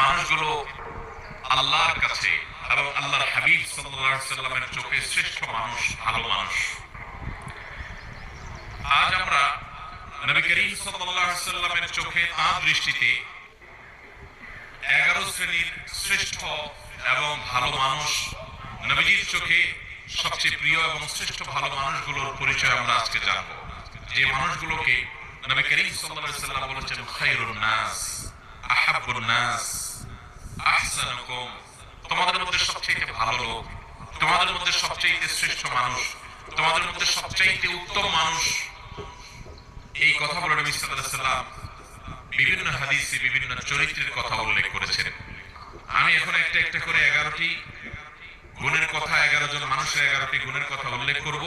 মানুষগুলো আল্লাহর কাছে এবং আল্লাহর হাবিব সাল্লামের চোখে শ্রেষ্ঠ মানুষ, ভালো মানুষ। আজ আমরা নবী করিম সাল্লামের চোখে তাঁর দৃষ্টিতে এগারো শ্রেণির শ্রেষ্ঠ এবং ভালো মানুষ নবীজির চোখে সবচেয়ে প্রিয় এবং শ্রেষ্ঠ ভালো মানুষগুলোর পরিচয় আমরা আজকে জানব। যে মানুষগুলোকে নবী করিম সাল্লাম বলেছেন খায়রুন নাস, আহাব্বুন নাস আহসানুকুম তোমাদের মধ্যে সবচেয়ে ভালো লোক। তোমাদের মধ্যে সবচেয়ে শ্রেষ্ঠ মানুষ। তোমাদের মধ্যে সবচেয়ে উত্তম মানুষ। এই কথা বলে নবী সাল্লাম বিভিন্ন হাদিসে বিভিন্ন চরিত্রের কথা উল্লেখ করেছেন। আমি এখন একটা একটা করে এগারোটি গুণের কথা, এগারো জন মানুষের এগারোটি গুণের কথা উল্লেখ করব।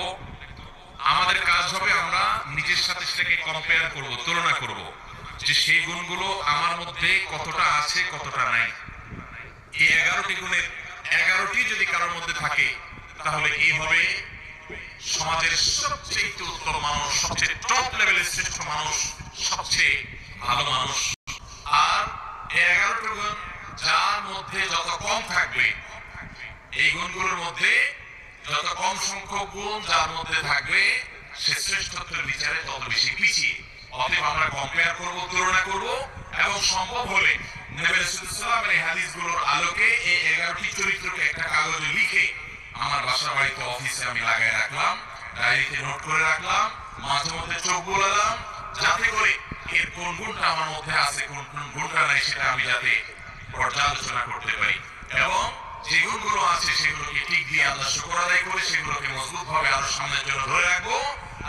আমাদের কাজ হবে আমরা নিজের সাথে সেটাকে কম্পেয়ার করব, তুলনা করব যে সেই গুণগুলো আমার মধ্যে কতটা আছে, কতটা নাই এই এগারোটি গুণের এগারোটি যদি কারোর মধ্যে থাকে, তাহলে এই হবে? সমাজের সবচেয়ে উত্তম মানুষ, সবচেয়ে টপ লেভেলের শ্রেষ্ঠ মানুষ, সবচেয়ে ভালো মানুষ। আর এগারোটি গুণ যার মধ্যে যত কম থাকবে, এই গুণগুলোর মধ্যে যত কম সংখ্যক গুণ যার মধ্যে থাকবে, সে শ্রেষ্ঠত্বের বিচারে তত বেশি পিছিয়ে। অতএব আমরা কম্পেয়ার করব, তুলনা করব, এবং সম্ভব হলে নবী রাসূলুল্লাহ এই হাদিসগুলোর আলোকে এই চরিত্রকে একটা কাগজে লিখে আমার বাসা বাড়িতে অফিসে আমি লাগাই রাখলাম, ডায়েরিতে নোট করে রাখলাম, মাঝে মধ্যে চোখ বোলালাম, যাতে করে এর কোন গুণটা আমার মধ্যে আছে, কোন কোন গুণটা নাই সেটা আমি যাতে পর্যালোচনা করতে পারি। এবং যে গুণগুলো আছে সেগুলোকে ঠিক দিয়ে আল্লাহ শুকর আদায় করে সেগুলোকে মজবুত ভাবে আরও সামনের জন্য ধরে রাখব।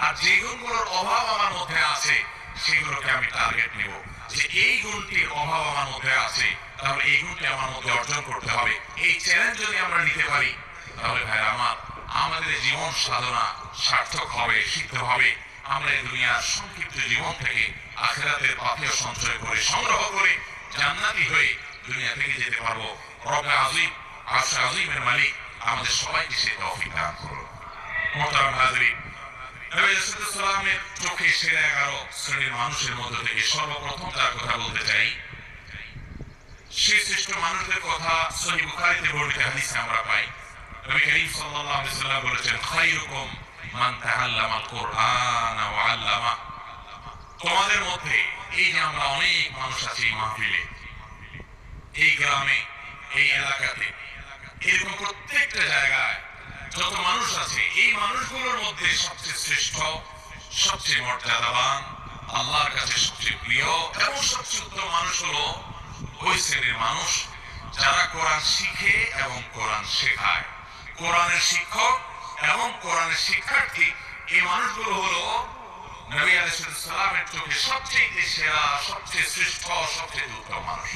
আর যে গুণগুলোর অভাব আমার মধ্যে আছে সেগুলোকে আমি টার্গেট নেব। যে এই গুণটির অভাব আমার মধ্যে আছে, তাহলে এই গুণটি আমার মধ্যে অর্জন করতে হবে। এই চ্যালেঞ্জ যদি আমরা নিতে পারি, তাহলে ভাইরা আমার, আমাদের জীবন সাধনা সার্থক হবে, সিদ্ধ হবে। আমরা এই দুনিয়ার সংক্ষিপ্ত জীবন থেকে আখেরাতের পাথেয় সঞ্চয় করে, সংগ্রহ করে জান্নাতি হয়ে দুনিয়া থেকে যেতে পারব। রবে আজিম, আরশ আজিমের মালিক, আমাদের সবাইকে সে তৌফিক দান করুন। হাজরিন চোখে সেরা এগারো শ্রেণির মানুষের মধ্যে থেকে সর্বপ্রথম যার কথা বলতে চাই। সেই শ্রেষ্ঠ মানুষদের কথা সহিহ বুখারীতে বর্ণিত আমরা পাই। নবী করিম সাল্লাল্লাহু আলাইহি সাল্লাম বলেছেন মান তাআল্লামাল কুরআন ওয়া আল্লামা। তোমাদের মধ্যে এই যে আমরা অনেক মানুষ আছি মাহফিলে, এই গ্রামে, এই এলাকাতে, এরকম প্রত্যেকটা জায়গায় যত মানুষ আছে, এই মানুষগুলোর মধ্যে সবচেয়ে শ্রেষ্ঠ, সবচেয়ে মর্যাদাবান, আল্লাহর কাছে সবচেয়ে প্রিয় এবং সবচেয়ে উত্তম মানুষ হলো ওই শ্রেণির মানুষ যারা কোরআন শিখে এবং কোরআন শেখায়। কোরআনের শিক্ষক এবং কোরআনের শিক্ষার্থী এই মানুষগুলো হলো নবী আলাইহিস চোখে সবচেয়ে সেরা, সবচেয়ে শ্রেষ্ঠ, সবচেয়ে উত্তম মানুষ।